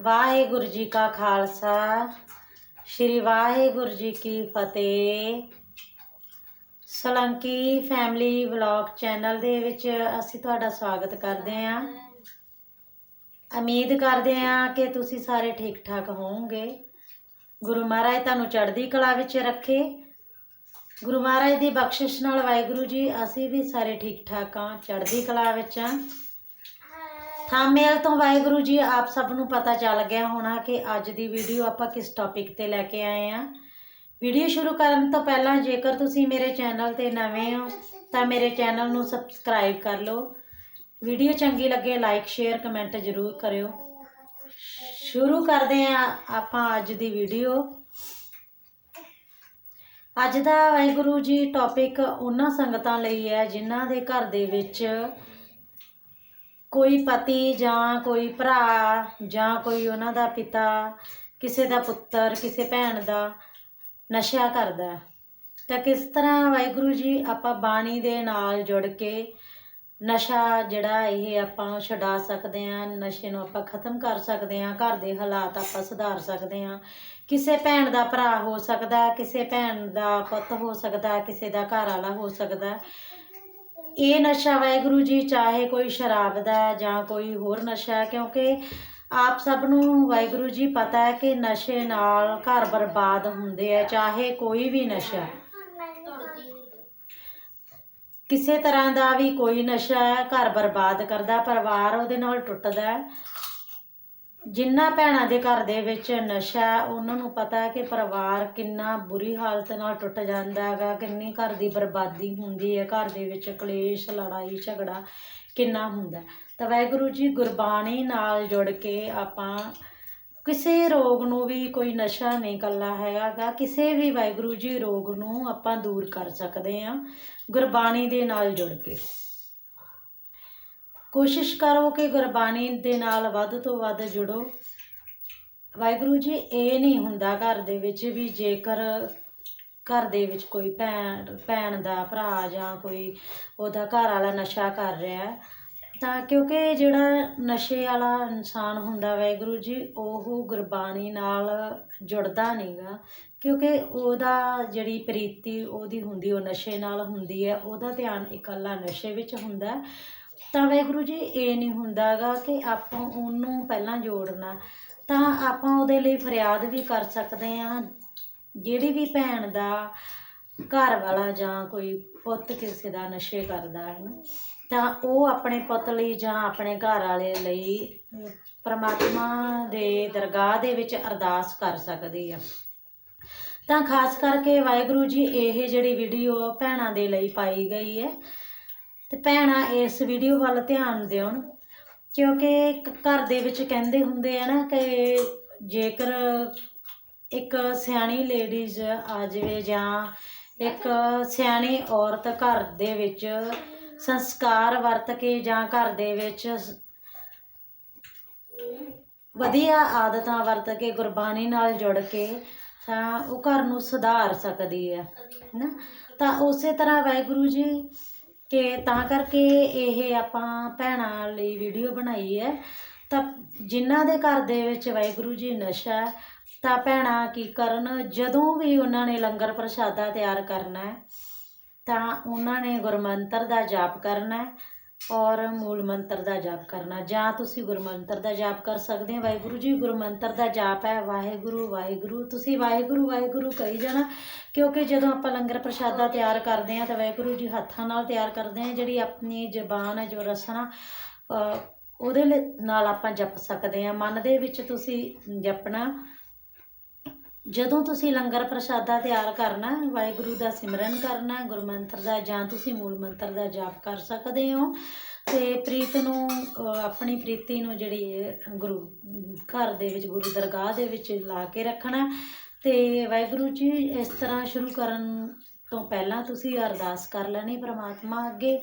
ਵਾਹਿਗੁਰੂ ਜੀ ਕਾ ਖਾਲਸਾ, ਸ੍ਰੀ ਵਾਹਿਗੁਰੂ ਜੀ ਕੀ ਫਤਿਹ। ਸਲੰਕੀ family vlog channel ਦੇ ਵਿੱਚ ਅਸੀਂ ਤੁਹਾਡਾ ਸਵਾਗਤ ਕਰਦੇ ਹਾਂ। ਉਮੀਦ ਕਰਦੇ ਹਾਂ ਕਿ ਤੁਸੀਂ ਸਾਰੇ ਠੀਕ ਠਾਕ ਹੋਵੋਗੇ। ਗੁਰੂ ਮਹਾਰਾਜ ਤੁਹਾਨੂੰ ਚੜ੍ਹਦੀ ਕਲਾ ਵਿੱਚ ਰੱਖੇ। ਗੁਰੂ ਮਹਾਰਾਜ ਦੀ ਬਖਸ਼ਿਸ਼ ਨਾਲ ਵਾਹਿਗੁਰੂ ਜੀ, ਅਸੀਂ ਵੀ ਸਾਰੇ ਠੀਕ ਠਾਕ ਹਾਂ, ਚੜ੍ਹਦੀ ਕਲਾ ਵਿੱਚ ਹਾਂ। ਥੰਬਨੇਲ ਤੋਂ ਵਾਹਿਗੁਰੂ ਜੀ, ਆਪ ਸਭ ਨੂੰ ਪਤਾ ਚੱਲ ਗਿਆ ਹੋਣਾ ਕਿ ਅੱਜ ਦੀ ਵੀਡੀਓ ਆਪਾਂ ਕਿਸ ਟੌਪਿਕ ਤੇ ਲੈ ਕੇ ਆਏ ਆ ਵੀਡੀਓ ਸ਼ੁਰੂ ਕਰਨ ਤੋਂ ਪਹਿਲਾਂ ਜੇਕਰ ਤੁਸੀਂ ਮੇਰੇ ਚੈਨਲ ਤੇ ਨਵੇਂ ਹੋ, ਤਾਂ ਮੇਰੇ ਚੈਨਲ ਨੂੰ ਸਬਸਕ੍ਰਾਈਬ ਕਰ ਲਓ। ਵੀਡੀਓ ਚੰਗੀ ਲੱਗੇ ਲਾਈਕ ਸ਼ੇਅਰ ਕਮੈਂਟ ਜ਼ਰੂਰ ਕਰਿਓ। ਸ਼ੁਰੂ ਕਰਦੇ ਆ ਆਪਾਂ ਅੱਜ ਦੀ ਵੀਡੀਓ। ਅੱਜ ਦਾ ਵਾਹਿਗੁਰੂ ਜੀ ਟੌਪਿਕ ਉਹਨਾਂ ਸੰਗਤਾਂ ਲਈ ਹੈ, ਜਿਨ੍ਹਾਂ ਦੇ ਘਰ ਦੇ ਵਿੱਚ ਕੋਈ ਪਤੀ ਜਾਂ ਕੋਈ ਭਰਾ ਜਾਂ ਕੋਈ ਉਹਨਾਂ ਦਾ ਪਿਤਾ, ਕਿਸੇ ਦਾ ਪੁੱਤਰ, ਕਿਸੇ ਭੈਣ ਦਾ ਨਸ਼ਾ ਕਰਦਾ ਤਾਂ ਕਿਸ ਤਰ੍ਹਾਂ ਵਾਹਿਗੁਰੂ ਜੀ ਆਪਾਂ ਬਾਣੀ ਦੇ ਨਾਲ ਜੁੜ ਕੇ ਨਸ਼ਾ ਜਿਹੜਾ ਇਹ ਆਪਾਂ ਛਡਾ ਸਕਦੇ ਹਾਂ, ਨਸ਼ੇ ਨੂੰ ਆਪਾਂ ਖਤਮ ਕਰ ਸਕਦੇ ਹਾਂ, ਘਰ ਦੇ ਹਾਲਾਤ ਆਪਾਂ ਸੁਧਾਰ ਸਕਦੇ ਹਾਂ। ਕਿਸੇ ਭੈਣ ਦਾ ਭਰਾ ਹੋ ਸਕਦਾ, ਕਿਸੇ ਭੈਣ ਦਾ ਪੁੱਤ ਹੋ ਸਕਦਾ, ਕਿਸੇ ਦਾ ਘਰ ਵਾਲਾ ਹੋ ਸਕਦਾ। ਇਹ ਨਸ਼ਾ ਵਾਹਿਗੁਰੂ ਜੀ, ਚਾਹੇ ਕੋਈ ਸ਼ਰਾਬ ਦਾ ਜਾਂ ਕੋਈ ਹੋਰ ਨਸ਼ਾ ਹੈ, ਕਿਉਂਕਿ ਆਪ ਸਭ ਨੂੰ ਵਾਹਿਗੁਰੂ ਜੀ ਪਤਾ ਹੈ ਕਿ ਨਸ਼ੇ ਨਾਲ ਘਰ ਬਰਬਾਦ ਹੁੰਦੇ ਆ, ਚਾਹੇ ਕੋਈ ਵੀ ਨਸ਼ਾ। ਕਿਸੇ ਤਰ੍ਹਾਂ ਦਾ ਵੀ ਕੋਈ ਨਸ਼ਾ ਘਰ ਬਰਬਾਦ ਕਰਦਾ, ਪਰਿਵਾਰ ਉਹਦੇ ਨਾਲ ਟੁੱਟਦਾ ਜਿਨ੍ਹਾਂ ਭੈਣਾਂ ਦੇ ਘਰ ਦੇ ਵਿੱਚ ਨਸ਼ਾ ਹੈ, ਉਹਨਾਂ ਨੂੰ ਪਤਾ ਹੈ ਕਿ ਪਰਿਵਾਰ ਕਿੰਨਾ ਬੁਰੀ ਹਾਲਤ ਨਾਲ ਟੁੱਟ ਜਾਂਦਾ ਹੈਗਾ ਕਿੰਨੀ ਘਰ ਦੀ ਬਰਬਾਦੀ ਹੁੰਦੀ ਹੈ ਘਰ ਦੇ ਵਿੱਚ ਕਲੇਸ਼ ਲੜਾਈ ਝਗੜਾ ਕਿੰਨਾ ਹੁੰਦਾ ਹੈ। ਤਾਂ ਵਾਹਿਗੁਰੂ ਜੀ ਗੁਰਬਾਣੀ ਨਾਲ ਜੁੜ ਕੇ ਆਪਾਂ ਕਿਸੇ ਰੋਗ ਨੂੰ ਵੀ ਕੋਈ ਨਸ਼ਾ ਨਹੀਂ ਕੱਲਾ ਹੈਗਾਗਾ ਕਿਸੇ ਵੀ ਵਾਹਿਗੁਰੂ ਜੀ ਰੋਗ ਨੂੰ ਆਪਾਂ ਦੂਰ ਕਰ ਸਕਦੇ ਹਾਂ ਗੁਰਬਾਣੀ ਦੇ ਨਾਲ ਜੁੜ ਕੇ ਕੋਸ਼ਿਸ਼ ਕਰੋ ਕਿ ਗੁਰਬਾਣੀ ਦੇ ਨਾਲ ਵੱਧ ਤੋਂ ਵੱਧ ਜੁੜੋ। ਵਾਹਿਗੁਰੂ ਜੀ, ਇਹ ਨਹੀਂ ਹੁੰਦਾ ਘਰ ਦੇ ਵਿੱਚ ਵੀ ਜੇਕਰ ਘਰ ਦੇ ਵਿੱਚ ਕੋਈ ਭੈਣ ਭੈਣ ਦਾ ਭਰਾ ਜਾਂ ਕੋਈ ਉਹਦਾ ਘਰ ਵਾਲਾ ਨਸ਼ਾ ਕਰ ਰਿਹਾ ਤਾਂ ਕਿਉਂਕਿ ਜਿਹੜਾ ਨਸ਼ੇ ਵਾਲਾ ਇਨਸਾਨ ਹੁੰਦਾ ਵਾਹਿਗੁਰੂ ਜੀ, ਉਹ ਗੁਰਬਾਣੀ ਨਾਲ ਜੁੜਦਾ ਨਹੀਂਗਾ। ਕਿਉਂਕਿ ਉਹਦਾ ਜਿਹੜੀ ਪ੍ਰੀਤੀ ਉਹਦੀ ਹੁੰਦੀ, ਉਹ ਨਸ਼ੇ ਨਾਲ ਹੁੰਦੀ ਹੈ, ਉਹਦਾ ਧਿਆਨ ਇਕੱਲਾ ਨਸ਼ੇ ਵਿੱਚ ਹੁੰਦਾ ਤਾਂ ਵਾਹਿਗੁਰੂ ਜੀ ਇਹ ਨਹੀਂ ਹੁੰਦਾਗਾ ਕਿ ਆਪਾਂ ਉਹਨੂੰ ਪਹਿਲਾਂ ਜੋੜਨਾ। ਤਾਂ ਆਪਾਂ ਉਹਦੇ ਲਈ ਫਰਿਆਦ ਵੀ ਕਰ ਸਕਦੇ ਹਾਂ ਜਿਹੜੀ ਵੀ ਭੈਣ ਦਾ ਘਰ ਵਾਲਾ ਜਾਂ ਕੋਈ ਪੁੱਤ ਕਿਸੇ ਦਾ ਨਸ਼ੇ ਕਰਦਾ ਹੈ ਨਾ, ਤਾਂ ਉਹ ਆਪਣੇ ਪੁੱਤ ਲਈ ਜਾਂ ਆਪਣੇ ਘਰ ਵਾਲੇ ਲਈ ਪਰਮਾਤਮਾ ਦੇ ਦਰਗਾਹ ਦੇ ਵਿੱਚ ਅਰਦਾਸ ਕਰ ਸਕਦੀ ਆ। ਤਾਂ ਖਾਸ ਕਰਕੇ ਵਾਹਿਗੁਰੂ ਜੀ ਇਹ ਜਿਹੜੀ ਵੀਡੀਓ ਭੈਣਾਂ ਦੇ ਲਈ ਪਾਈ ਗਈ ਹੈ ਤੇ ਭੈਣਾਂ, ਇਸ ਵੀਡੀਓ ਵੱਲ ਧਿਆਨ ਦਿਉਣ, ਕਿਉਂਕਿ ਘਰ ਦੇ ਵਿੱਚ ਕਹਿੰਦੇ ਹੁੰਦੇ ਆ ਨਾ ਕਿ ਜੇਕਰ ਇੱਕ ਸਿਆਣੀ ਲੇਡੀਜ਼ ਆ ਜਾਵੇ ਜਾਂ ਇੱਕ ਸਿਆਣੀ ਔਰਤ ਘਰ ਦੇ ਵਿੱਚ ਸੰਸਕਾਰ ਵਰਤ ਕੇ ਜਾਂ ਘਰ ਦੇ ਵਿੱਚ ਵਧੀਆ ਆਦਤਾਂ ਵਰਤ ਕੇ, ਗੁਰਬਾਣੀ ਨਾਲ ਜੁੜ ਕੇ ਤਾਂ ਉਹ ਘਰ ਨੂੰ ਸੁਧਾਰ ਸਕਦੀ ਹੈ, ਹੈਨਾ? ਤਾਂ ਉਸੇ ਤਰ੍ਹਾਂ ਵਾਹਿਗੁਰੂ ਜੀ ਕਿ ਤਾਂ ਕਰਕੇ ਇਹ ਆਪਾਂ ਭੈਣਾਂ ਲਈ ਵੀਡੀਓ ਬਣਾਈ ਹੈ। ਤਾਂ ਜਿਨ੍ਹਾਂ ਦੇ ਘਰ ਦੇ ਵਿੱਚ ਵਾਹਿਗੁਰੂ ਜੀ ਨਸ਼ਾ ਤਾਂ ਭੈਣਾਂ ਕੀ ਕਰਨ? ਜਦੋਂ ਵੀ ਉਹਨਾਂ ਨੇ ਲੰਗਰ ਪ੍ਰਸ਼ਾਦਾ ਤਿਆਰ ਕਰਨਾ ਹੈ, ਤਾਂ ਉਹਨਾਂ ਨੇ ਗੁਰਮੰਤਰ ਦਾ ਜਾਪ ਕਰਨਾ ਹੈ। ਔਰ ਮੂਲ ਮੰਤਰ ਦਾ ਜਾਪ ਕਰਨਾ, ਜਾਂ ਤੁਸੀਂ ਗੁਰਮੰਤਰ ਦਾ ਜਾਪ ਕਰ ਸਕਦੇ ਹੋ। ਵਾਹਿਗੁਰੂ ਜੀ ਗੁਰਮੰਤਰ ਦਾ ਜਾਪ ਹੈ। ਵਾਹਿਗੁਰੂ ਵਾਹਿਗੁਰੂ, ਤੁਸੀਂ ਵਾਹਿਗੁਰੂ ਵਾਹਿਗੁਰੂ ਕਹੀ ਜਾਣਾ, ਕਿਉਂਕਿ ਜਦੋਂ ਆਪਾਂ ਲੰਗਰ ਪ੍ਰਸ਼ਾਦਾ ਤਿਆਰ ਕਰਦੇ ਹਾਂ, ਤਾਂ ਵਾਹਿਗੁਰੂ ਜੀ ਹੱਥਾਂ ਨਾਲ ਤਿਆਰ ਕਰਦੇ ਹਾਂ, ਜਿਹੜੀ ਆਪਣੀ ਜ਼ਬਾਨ ਹੈ, ਜੋ ਰਸਨਾ ਉਹਦੇ ਲਈ- ਨਾਲ ਆਪਾਂ ਜਪ ਸਕਦੇ ਹਾਂ। ਮਨ ਦੇ ਵਿੱਚ ਤੁਸੀਂ ਜਪਣਾ ਜਦੋਂ ਤੁਸੀਂ ਲੰਗਰ ਪ੍ਰਸ਼ਾਦਾ ਤਿਆਰ ਕਰਨਾ ਵਾਹਿਗੁਰੂ ਦਾ ਸਿਮਰਨ ਕਰਨਾ ਹੈ, ਗੁਰਮੰਤਰ ਦਾ ਜਾਂ ਤੁਸੀਂ ਮੂਲ ਮੰਤਰ ਦਾ ਜਾਪ ਕਰ ਸਕਦੇ ਹੋ ਤੇ ਪ੍ਰੀਤ ਨੂੰ ਆਪਣੀ ਪ੍ਰੀਤੀ ਨੂੰ ਜਿਹੜੀ ਗੁਰੂ ਘਰ ਦੇ ਵਿੱਚ ਗੁਰੂ ਦਰਗਾਹ ਦੇ ਵਿੱਚ ਲਾ ਕੇ ਰੱਖਣਾ। ਤੇ ਵਾਹਿਗੁਰੂ ਜੀ ਇਸ ਤਰ੍ਹਾਂ ਸ਼ੁਰੂ ਕਰਨ ਤੋਂ ਪਹਿਲਾਂ ਤੁਸੀਂ ਅਰਦਾਸ ਕਰ ਲੈਣੀ ਪ੍ਰਮਾਤਮਾ ਅੱਗੇ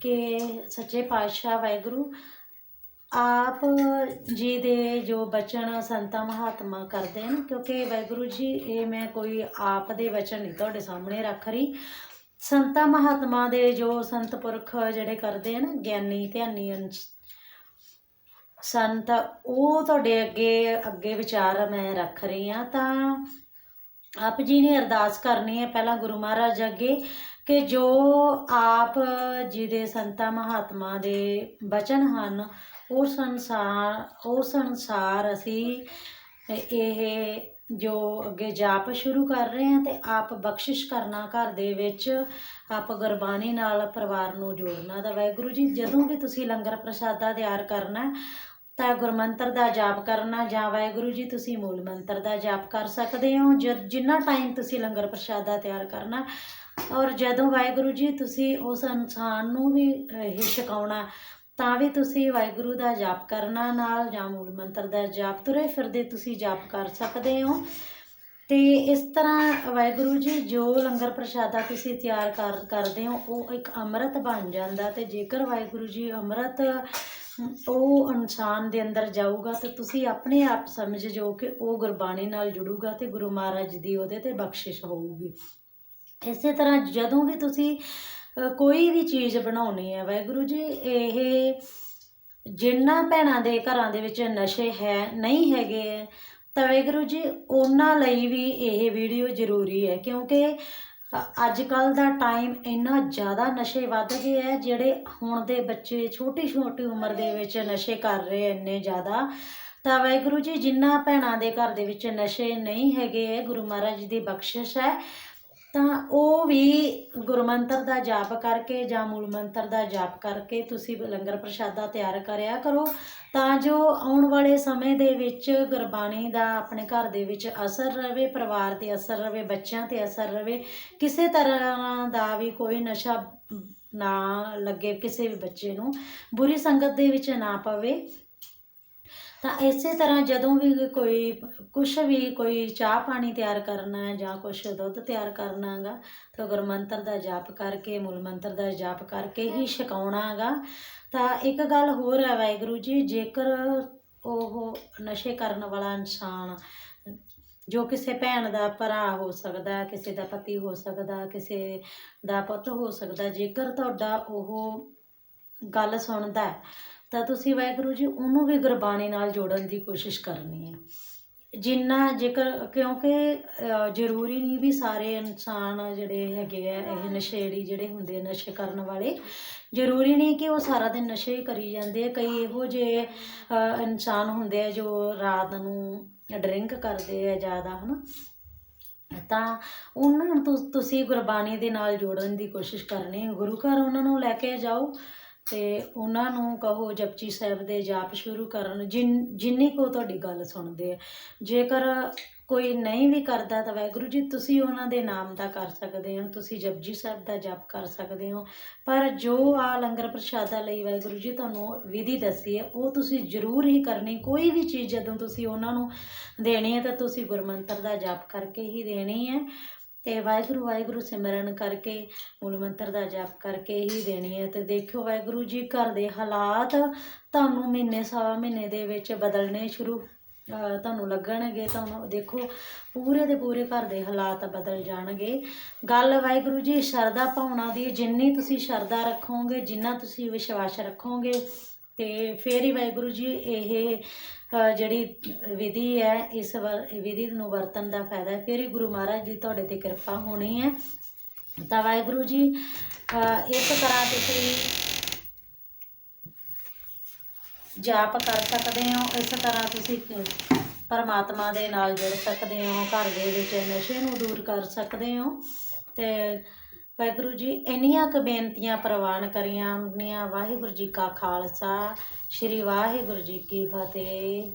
ਕਿ ਸੱਚੇ ਪਾਤਸ਼ਾਹ ਵਾਹਿਗੁਰੂ ਆਪ ਜੀ ਦੇ ਜੋ ਬਚਨ ਸੰਤਾਂ ਮਹਾਤਮਾ ਕਰਦੇ ਹਨ, ਕਿਉਂਕਿ ਵਾਹਿਗੁਰੂ ਜੀ, ਇਹ ਮੈਂ ਕੋਈ ਆਪ ਦੇ ਬਚਨ ਨਹੀਂ ਤੁਹਾਡੇ ਸਾਹਮਣੇ ਰੱਖ ਰਹੀ। ਸੰਤਾਂ ਮਹਾਤਮਾ ਦੇ ਜੋ ਸੰਤ ਪੁਰਖ ਜਿਹੜੇ ਕਰਦੇ ਹਨ, ਗਿਆਨੀ, ਧਿਆਨੀ ਅੰਸ਼ ਉਹ ਤੁਹਾਡੇ ਅੱਗੇ ਅੱਗੇ ਵਿਚਾਰ ਮੈਂ ਰੱਖ ਰਹੀ ਹਾਂ। ਤਾਂ ਆਪ ਜੀ ਨੇ ਅਰਦਾਸ ਕਰਨੀ ਹੈ ਪਹਿਲਾਂ ਗੁਰੂ ਮਹਾਰਾਜ ਅੱਗੇ ਕਿ ਜੋ ਆਪ ਜੀ ਦੇ ਸੰਤਾਂ ਮਹਾਤਮਾ ਦੇ ਬਚਨ ਹਨ, ਉਹ ਸੰਸਾਰ ਉਹ ਸੰਸਾਰ ਅਸੀਂ ਇਹ ਜੋ ਅੱਗੇ ਜਾਪ ਸ਼ੁਰੂ ਕਰ ਰਹੇ ਹਾਂ ਤੇ ਆਪ ਬਖਸ਼ਿਸ਼ ਕਰਨਾ ਘਰ ਦੇ ਵਿੱਚ, ਆਪ ਗੁਰਬਾਣੀ ਨਾਲ ਪਰਿਵਾਰ ਨੂੰ ਜੋੜਨਾ ਤਾਂ ਵਾਹਿਗੁਰੂ ਜੀ, ਜਦੋਂ ਵੀ ਤੁਸੀਂ ਲੰਗਰ ਪ੍ਰਸ਼ਾਦਾ ਤਿਆਰ ਕਰਨਾ ਤਾਂ ਗੁਰਮੰਤਰ ਦਾ ਜਾਪ ਕਰਨਾ ਜਾਂ ਵਾਹਿਗੁਰੂ ਜੀ, ਤੁਸੀਂ ਮੂਲ ਮੰਤਰ ਦਾ ਜਾਪ ਕਰ ਸਕਦੇ ਹੋ। ਜਦ ਜਿੰਨਾ ਟਾਈਮ ਤੁਸੀਂ ਲੰਗਰ ਪ੍ਰਸ਼ਾਦਾ ਤਿਆਰ ਕਰਨਾ, ਔਰ ਜਦੋਂ ਵਾਹਿਗੁਰੂ ਜੀ, ਤੁਸੀਂ ਉਸ ਇਨਸਾਨ ਨੂੰ ਵੀ, ਇਹ ਛਕਾਉਣਾ, ਤਾਂ ਵੀ ਤੁਸੀਂ ਵਾਹਿਗੁਰੂ ਦਾ ਜਾਪ ਕਰਨਾ ਨਾਲ ਜਾਂ ਮੂਲ ਮੰਤਰ ਦਾ ਜਾਪ ਤੁਰੇ ਫਿਰਦੇ ਤੁਸੀਂ ਜਾਪ ਕਰ ਸਕਦੇ ਹੋ। ਤੇ ਇਸ ਤਰ੍ਹਾਂ ਵਾਹਿਗੁਰੂ ਜੀ, ਜੋ ਲੰਗਰ ਪ੍ਰਸ਼ਾਦਾ ਤੁਸੀਂ ਤਿਆਰ ਕਰ, ਕਰਦੇ ਹੋ, ਉਹ ਇੱਕ ਅੰਮ੍ਰਿਤ ਬਣ ਜਾਂਦਾ ਤੇ ਜੇਕਰ ਵਾਹਿਗੁਰੂ ਜੀ ਅੰਮ੍ਰਿਤ ਉਹ ਇਨਸਾਨ ਦੇ ਅੰਦਰ ਜਾਊਗਾ ਤੇ ਤੁਸੀਂ ਆਪਣੇ ਆਪ ਸਮਝ ਜੋ ਕਿ ਉਹ ਗੁਰਬਾਣੀ ਨਾਲ ਜੁੜੂਗਾ ਤੇ ਗੁਰੂ ਮਹਾਰਾਜ ਦੀ ਉਹਦੇ ਤੇ ਬਖਸ਼ਿਸ਼ ਹੋਊਗੀ। ਇਸੇ ਤਰ੍ਹਾਂ ਜਦੋਂ ਵੀ ਤੁਸੀਂ ਕੋਈ ਵੀ ਚੀਜ਼ ਬਣਾਉਣੀ ਹੈ, ਵਾਹਿਗੁਰੂ ਜੀ, ਇਹ ਜਿਨ੍ਹਾਂ ਭੈਣਾਂ ਦੇ ਘਰਾਂ ਦੇ ਵਿੱਚ ਨਸ਼ੇ ਹੈ, ਨਹੀਂ ਹੈਗੇ, ਤਾਂ ਵਾਹਿਗੁਰੂ ਜੀ, ਉਹਨਾਂ ਲਈ ਵੀ ਇਹ ਵੀਡੀਓ ਜ਼ਰੂਰੀ ਹੈ ਕਿਉਂਕਿ ਅੱਜ ਕੱਲ ਦਾ ਟਾਈਮ ਇੰਨਾ ਜ਼ਿਆਦਾ ਨਸ਼ੇ ਵੱਧ ਗਏ ਹੈ, ਜਿਹੜੇ ਹੁਣ ਦੇ ਬੱਚੇ ਛੋਟੀ ਛੋਟੀ ਉਮਰ ਦੇ ਵਿੱਚ ਨਸ਼ੇ ਕਰ ਰਹੇ ਇੰਨੇ ਜ਼ਿਆਦਾ। ਤਾਂ ਵਾਹਿਗੁਰੂ ਜੀ ਜਿਨ੍ਹਾਂ ਭੈਣਾਂ ਦੇ ਘਰ ਦੇ ਵਿੱਚ ਨਸ਼ੇ ਨਹੀਂ ਹੈਗੇ ਹੈ ਗੁਰੂ ਮਹਾਰਾਜ ਦੀ ਬਖਸ਼ਿਸ਼ ਹੈ। ਤਾਂ ਉਹ ਵੀ ਗੁਰਮੰਤਰ ਦਾ ਜਾਪ ਕਰਕੇ ਜਾਂ ਮੂਲ ਮੰਤਰ ਦਾ ਜਾਪ ਕਰਕੇ ਤੁਸੀਂ ਲੰਗਰ ਪ੍ਰਸ਼ਾਦਾ ਤਿਆਰ ਕਰਿਆ ਕਰੋ। ਤਾਂ ਜੋ ਆਉਣ ਵਾਲੇ ਸਮੇਂ ਦੇ ਵਿੱਚ ਗੁਰਬਾਣੀ ਦਾ ਆਪਣੇ ਘਰ ਦੇ ਵਿੱਚ ਅਸਰ ਰਵੇ, ਪਰਿਵਾਰ ਤੇ ਅਸਰ ਰਵੇ, ਬੱਚਿਆਂ ਤੇ ਅਸਰ ਰਵੇ, ਕਿਸੇ ਤਰ੍ਹਾਂ ਦਾ ਵੀ ਕੋਈ ਨਸ਼ਾ ਨਾ ਲੱਗੇ ਕਿਸੇ ਵੀ ਬੱਚੇ ਨੂੰ, ਬੁਰੀ ਸੰਗਤ ਦੇ ਵਿੱਚ ਨਾ ਪਵੇ। ਤਾਂ ਇਸੇ ਤਰ੍ਹਾਂ ਜਦੋਂ ਵੀ ਕੋਈ ਕੁਛ ਵੀ ਕੋਈ ਚਾਹ ਪਾਣੀ ਤਿਆਰ ਕਰਨਾ ਹੈ ਜਾਂ ਕੁਛ ਦੁੱਧ ਤਿਆਰ ਕਰਨਾ ਹੈਗਾ ਤਾਂ ਗੁਰਮੰਤਰ ਦਾ ਜਾਪ ਕਰਕੇ ਮੂਲ ਮੰਤਰ ਦਾ ਜਾਪ ਕਰਕੇ ਹੀ ਛਕਾਉਣਾ ਹੈਗਾ। ਤਾਂ ਇੱਕ ਗੱਲ ਹੋਰ ਹੈ ਵਾਹਿਗੁਰੂ ਜੀ ਜੇਕਰ ਉਹ ਨਸ਼ੇ ਕਰਨ ਵਾਲਾ ਇਨਸਾਨ ਜੋ ਕਿਸੇ ਭੈਣ ਦਾ ਭਰਾ ਹੋ ਸਕਦਾ ਕਿਸੇ ਦਾ ਪਤੀ ਹੋ ਸਕਦਾ ਕਿਸੇ ਦਾ ਪੁੱਤ ਹੋ ਸਕਦਾ ਜੇਕਰ ਤੁਹਾਡਾ ਉਹ ਗੱਲ ਸੁਣਦਾ ਤਾਂ ਤੁਸੀਂ ਵਾਹਿਗੁਰੂ ਜੀ, ਉਹਨੂੰ ਵੀ ਗੁਰਬਾਣੀ ਨਾਲ ਜੋੜਨ ਦੀ ਕੋਸ਼ਿਸ਼ ਕਰਨੀ ਹੈ। ਜਿੰਨਾ ਜੇਕਰ, ਕਿਉਂਕਿ ਜ਼ਰੂਰੀ ਨਹੀਂ ਵੀ ਸਾਰੇ ਇਨਸਾਨ ਜਿਹੜੇ ਹੈਗੇ ਆ, ਇਹ ਨਸ਼ੇੜੀ ਜਿਹੜੇ ਹੁੰਦੇ ਨਸ਼ੇ ਕਰਨ ਵਾਲੇ, ਜ਼ਰੂਰੀ ਨਹੀਂ ਕਿ ਉਹ ਸਾਰਾ ਦਿਨ ਨਸ਼ੇ ਹੀ ਕਰੀ ਜਾਂਦੇ ਆ। ਕਈ ਇਹੋ ਜਿਹੇ ਇਨਸਾਨ ਹੁੰਦੇ ਆ ਜੋ ਰਾਤ ਨੂੰ ਡਰਿੰਕ ਕਰਦੇ ਆ ਜ਼ਿਆਦਾ, ਹਨਾ। ਤਾਂ ਉਹਨਾਂ ਨੂੰ ਤੁਸੀਂ ਗੁਰਬਾਣੀ ਦੇ ਨਾਲ ਜੋੜਨ ਦੀ ਕੋਸ਼ਿਸ਼ ਕਰਨੀ ਗੁਰੂ ਘਰ ਉਹਨਾਂ ਨੂੰ ਲੈ ਕੇ ਜਾਓ। ਤੇ ਉਹਨਾਂ ਨੂੰ ਕਹੋ ਜਪਜੀ ਸਾਹਿਬ ਦੇ ਜਾਪ ਸ਼ੁਰੂ ਕਰਨ, ਜਿਨ, ਜਿੰਨੀ ਕੋ ਤੁਹਾਡੀ ਗੱਲ ਸੁਣਦੇ ਆ। ਜੇਕਰ ਕੋਈ ਨਹੀਂ ਵੀ ਕਰਦਾ ਤਾਂ ਵਾਹਿਗੁਰੂ ਜੀ, ਤੁਸੀਂ ਉਹਨਾਂ ਦੇ ਨਾਮ ਦਾ ਕਰ ਸਕਦੇ ਹੋ, ਤੁਸੀਂ ਜਪਜੀ ਸਾਹਿਬ ਦਾ ਜਪ ਕਰ ਸਕਦੇ ਹੋ। ਪਰ ਜੋ ਆ ਲੰਗਰ ਪ੍ਰਸ਼ਾਦਾ ਲਈ ਵਾਹਿਗੁਰੂ ਜੀ ਤੁਹਾਨੂੰ ਵਿਧੀ ਦੱਸੀ ਹੈ, ਉਹ ਤੁਸੀਂ ਜ਼ਰੂਰ ਹੀ ਕਰਨੀ। ਕੋਈ ਵੀ ਚੀਜ਼ ਜਦੋਂ ਤੁਸੀਂ ਉਹਨਾਂ ਨੂੰ ਦੇਣੀ ਹੈ ਤਾਂ ਤੁਸੀਂ ਗੁਰਮੰਤਰ ਦਾ ਜਾਪ ਕਰਕੇ ਹੀ ਦੇਣੀ ਹੈ। ਤੇ ਵਾਹਿਗੁਰੂ ਵਾਹਿਗੁਰੂ ਸਿਮਰਨ ਕਰਕੇ, ਮੂਲ ਮੰਤਰ ਦਾ ਜਾਪ ਕਰਕੇ ਹੀ ਦੇਣੀ ਹੈ। ਤੇ ਦੇਖਿਓ ਵਾਹਿਗੁਰੂ ਜੀ, ਘਰ ਦੇ ਹਾਲਾਤ ਤੁਹਾਨੂੰ ਮਹੀਨੇ, ਸਵਾ ਮਹੀਨੇ ਦੇ ਵਿੱਚ ਬਦਲਣੇ ਸ਼ੁਰੂ ਤੁਹਾਨੂੰ ਲੱਗਣਗੇ। ਤੁਹਾਨੂੰ ਦੇਖੋ, ਪੂਰੇ ਦੇ ਪੂਰੇ ਘਰ ਦੇ ਹਾਲਾਤ ਬਦਲ ਜਾਣਗੇ। ਗੱਲ ਵਾਹਿਗੁਰੂ ਜੀ, ਸ਼ਰਧਾ ਭਾਵਨਾ ਦੀ ਜਿੰਨੀ ਤੁਸੀਂ ਸ਼ਰਧਾ ਰੱਖੋਗੇ, ਜਿੰਨਾ ਤੁਸੀਂ ਵਿਸ਼ਵਾਸ ਰੱਖੋਗੇ ਤੇ ਫੇਰ ਹੀ ਵਾਹਿਗੁਰੂ ਜੀ ਇਹ ਜਿਹੜੀ ਵਿਧੀ ਹੈ, ਇਸ ਵਰ ਵਿਧੀ ਨੂੰ ਵਰਤਨ ਦਾ ਫਾਇਦਾ ਹੈ। ਫਿਰ ਹੀ ਗੁਰੂ ਮਹਾਰਾਜ ਜੀ ਤੁਹਾਡੇ ਤੇ ਕਿਰਪਾ ਹੋਣੀ ਹੈ। ਤਾਂ ਵਾਹਿਗੁਰੂ ਜੀ ਇਸ ਤਰ੍ਹਾਂ ਤੁਸੀਂ ਜਾਪ ਕਰ ਸਕਦੇ ਹੋ, ਇਸ ਤਰ੍ਹਾਂ ਤੁਸੀਂ ਪਰਮਾਤਮਾ ਦੇ ਨਾਲ ਜੁੜ ਸਕਦੇ ਹੋ, ਘਰ ਦੇ ਵਿੱਚ ਨਸ਼ੇ ਨੂੰ ਦੂਰ ਕਰ ਸਕਦੇ ਹੋ। ਤੇ ਵਾਹਿਗੁਰੂ ਜੀ, ਇੰਨੀਆਂ ਕੁ ਬੇਨਤੀਆਂ ਪ੍ਰਵਾਨ ਕਰੀਆਂ ਹੁੰਦੀਆਂ। ਵਾਹਿਗੁਰੂ ਜੀ ਕਾ ਖਾਲਸਾ, ਸ੍ਰੀ ਵਾਹਿਗੁਰੂ ਜੀ ਕੀ ਫਤਿਹ।